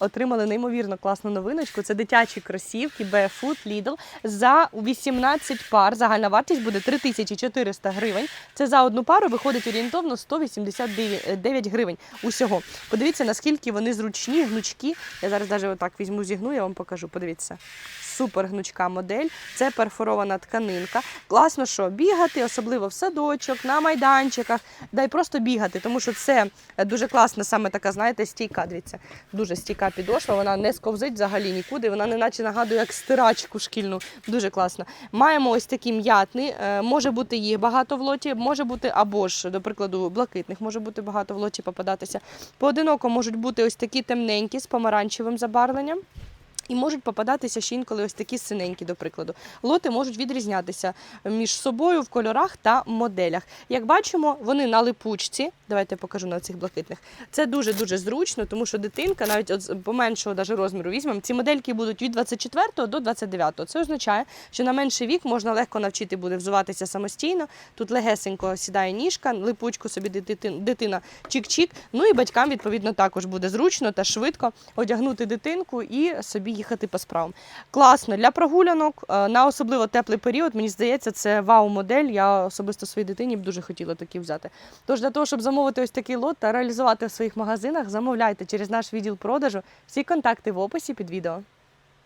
отримали неймовірно класну новиночку. Це дитячі кросівки Barefoot Lidl за 18 пар. Загальна вартість буде 3400 гривень. Це за одну пару виходить орієнтовно 189 гривень усього. Подивіться, наскільки вони зручні, гнучкі. Я зараз навіть отак візьму, зігну, я вам покажу. Подивіться. Супер гнучка модель. Це перфорована тканинка. Класно, що бігати, особливо в садочок, на майданчиках, да й просто бігати, тому що це дуже класна, саме така, знаєте, стійка. Дивіться, дуже стійка підошва. Вона не сковзить взагалі нікуди. Вона не наче нагадує як стирачку шкільну. Дуже класно. Маємо ось такі м'ятни. е, Може бути їх багато в лоті, може бути або ж, до прикладу, блакитних може бути багато в лоті попадатися. Поодиноко можуть бути ось такі темненькі з помаранчевим забарвленням. І можуть попадатися ще інколи ось такі синенькі, до прикладу. Лоти можуть відрізнятися між собою в кольорах та моделях. Як бачимо, вони на липучці. Давайте я покажу на цих блакитних. Це дуже дуже зручно, тому що дитинка, навіть от поменшого даже розміру візьмемо, ці модельки будуть від 24 до 29. Це означає, що на менший вік можна легко навчити буде взуватися самостійно. Тут легесенько сідає ніжка, липучку собі дитина чик-чик. Ну і батькам відповідно також буде зручно та швидко одягнути дитинку і собі їхати по справам. Класно для прогулянок е, на особливо теплий період. Мені здається, це вау-модель. Я особисто своїй дитині б дуже хотіла такі взяти. Тож для того, щоб замовити ось такий лот та реалізувати в своїх магазинах, замовляйте через наш відділ продажу. Всі контакти в описі під відео.